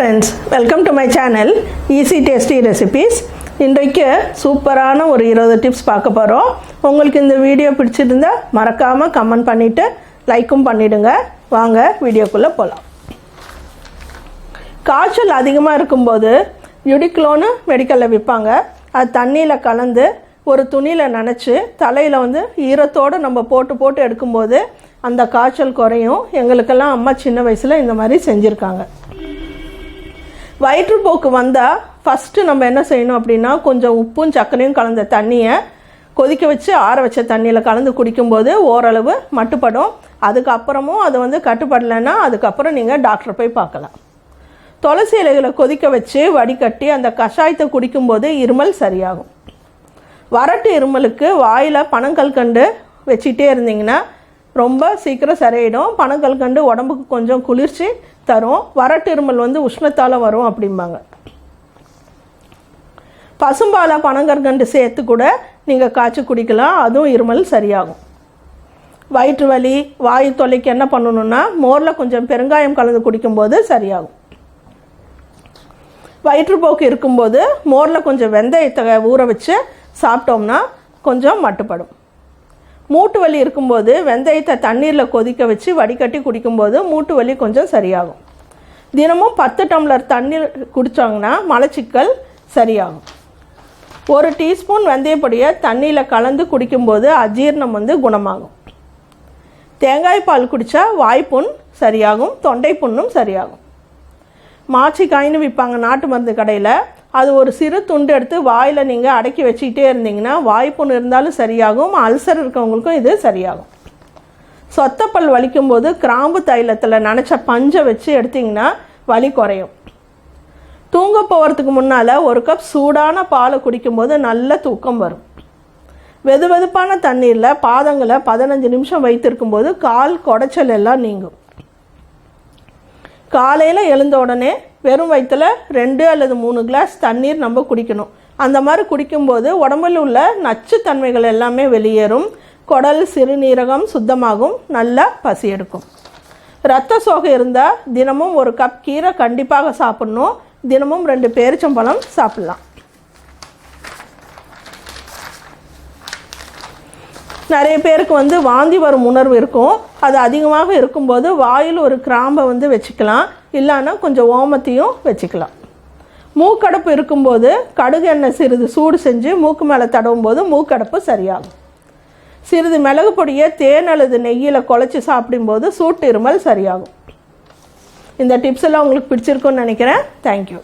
Friends welcome to my channel easy tasty recipes இன்றைக்கு சூப்பரான ஒரு இருபது டிப்ஸ் பார்க்க போகிறோம் உங்களுக்கு இந்த வீடியோ பிடிச்சிருந்தா மறக்காமல் கமெண்ட் பண்ணிவிட்டு லைக்கும் பண்ணிவிடுங்க வாங்க வீடியோக்குள்ளே போகலாம் காய்ச்சல் அதிகமாக இருக்கும்போது யுடிக்ளோன்னு மெடிக்கலில் விற்பாங்க அது தண்ணியில் கலந்து ஒரு துணியில் நினச்சி தலையில் வந்து ஈரத்தோடு நம்ம போட்டு போட்டு எடுக்கும்போது அந்த காய்ச்சல் குறையும். எங்களுக்கெல்லாம் அம்மா சின்ன வயசில் இந்த மாதிரி செஞ்சுருக்காங்க. வயிற்றுப்போக்கு வந்தால் ஃபஸ்ட்டு நம்ம என்ன செய்யணும் அப்படின்னா கொஞ்சம் உப்பும் சர்க்கரையும் கலந்த தண்ணியை கொதிக்க வச்சு ஆற வச்ச தண்ணியில் கலந்து குடிக்கும்போது ஓரளவு மட்டுப்படும். அதுக்கப்புறமும் அது வந்து கட்டுப்படலைன்னா அதுக்கப்புறம் நீங்கள் டாக்டரை போய் பார்க்கலாம். துளசி இலைகளை கொதிக்க வச்சு வடிகட்டி அந்த கஷாயத்தை குடிக்கும்போது இருமல் சரியாகும். வறட்டு இருமலுக்கு வாயில் பனங்கல்கண்டு வச்சுட்டே இருந்தீங்கன்னா ரொம்ப சீக்கிரம் சரியாயிடும். பனங்கல்கண்டு உடம்புக்கு கொஞ்சம் குளிர்ச்சி தரும். வறட்டு இருமல் வந்து உஷ்ணத்தால் வரும் அப்படிம்பாங்க. பசும்பாலை பனங்கற்கண்டு சேர்த்து கூட நீங்கள் காய்ச்சி குடிக்கலாம். அதுவும் இருமல் சரியாகும். வயிற்று வலி வாயு தொல்லைக்கு என்ன பண்ணணும்னா மோரில் கொஞ்சம் பெருங்காயம் கலந்து குடிக்கும்போது சரியாகும். வயிற்றுப்போக்கு இருக்கும்போது மோரில் கொஞ்சம் வெந்தயத்தை ஊற வச்சு சாப்பிட்டோம்னா கொஞ்சம் மட்டுப்படும். மூட்டு வலி இருக்கும்போது வெந்தயத்தை தண்ணீரில் கொதிக்க வச்சு வடிகட்டி குடிக்கும்போது மூட்டு வலி கொஞ்சம் சரியாகும். தினமும் பத்து டம்ளர் தண்ணீர் குடித்தாங்கன்னா மலச்சிக்கல் சரியாகும். ஒரு டீஸ்பூன் வெந்தயப்பொடியை தண்ணியில் கலந்து குடிக்கும்போது அஜீரணம் வந்து குணமாகும். தேங்காய் பால் குடித்தா வாய்ப்புண் சரியாகும் தொண்டை புண்ணும் சரியாகும். மாச்சிக்காயின்னு விற்பாங்க நாட்டு மருந்து கடையில் அது ஒரு சிறு துண்டு எடுத்து வாயில் நீங்கள் அடக்கி வச்சுக்கிட்டே இருந்தீங்கன்னா வாய்ப்புண் இருந்தாலும் சரியாகும். அல்சர் இருக்கவங்களுக்கும் இது சரியாகும். சொத்தப்பல் வலிக்கும்போது கிராம்பு தைலத்தில் நினச்ச பஞ்சை வச்சு எடுத்திங்கன்னா வலி குறையும். தூங்க போகிறதுக்கு முன்னால் ஒரு கப் சூடான பாலை குடிக்கும்போது நல்ல தூக்கம் வரும். வெது வெதுப்பான தண்ணீரில் பாதங்களை பதினஞ்சு நிமிஷம் வைத்திருக்கும் போது கால் குடைச்சல் எல்லாம் நீங்கும். காலையில் எழுந்த உடனே வெறும் வயிற்றில் ரெண்டு அல்லது மூணு கிளாஸ் தண்ணீர் நம்ம குடிக்கணும். அந்த மாதிரி குடிக்கும்போது உடம்பில் உள்ள நச்சுத்தன்மைகள் எல்லாமே வெளியேறும். குடல் சிறுநீரகம் சுத்தமாகும் நல்லா பசி எடுக்கும். ரத்த சோகை இருந்தால் தினமும் ஒரு கப் கீரை கண்டிப்பாக சாப்பிட்ணும். தினமும் ரெண்டு பேரிச்சம்பழம் சாப்பிட்லாம். நிறைய பேருக்கு வந்து வாந்தி வரும் உணர்வு இருக்கும். அது அதிகமாக இருக்கும்போது வாயில் ஒரு கிராம்பை வந்து வச்சுக்கலாம். இல்லைன்னா கொஞ்சம் ஓமத்தையும் வச்சுக்கலாம். மூக்கடப்பு இருக்கும்போது கடுகு எண்ணெய் சிறிது சூடு செஞ்சு மூக்கு மேலே தடவும் போது மூக்கடப்பு சரியாகும். சிறிது மிளகு பொடியை தேன் அல்லது நெய்யில் குழச்சி சாப்பிடும்போது சூட்டு இருமல் சரியாகும். இந்த டிப்ஸ் எல்லாம் உங்களுக்கு பிடிச்சிருக்குன்னு நினைக்கிறேன். தேங்க்யூ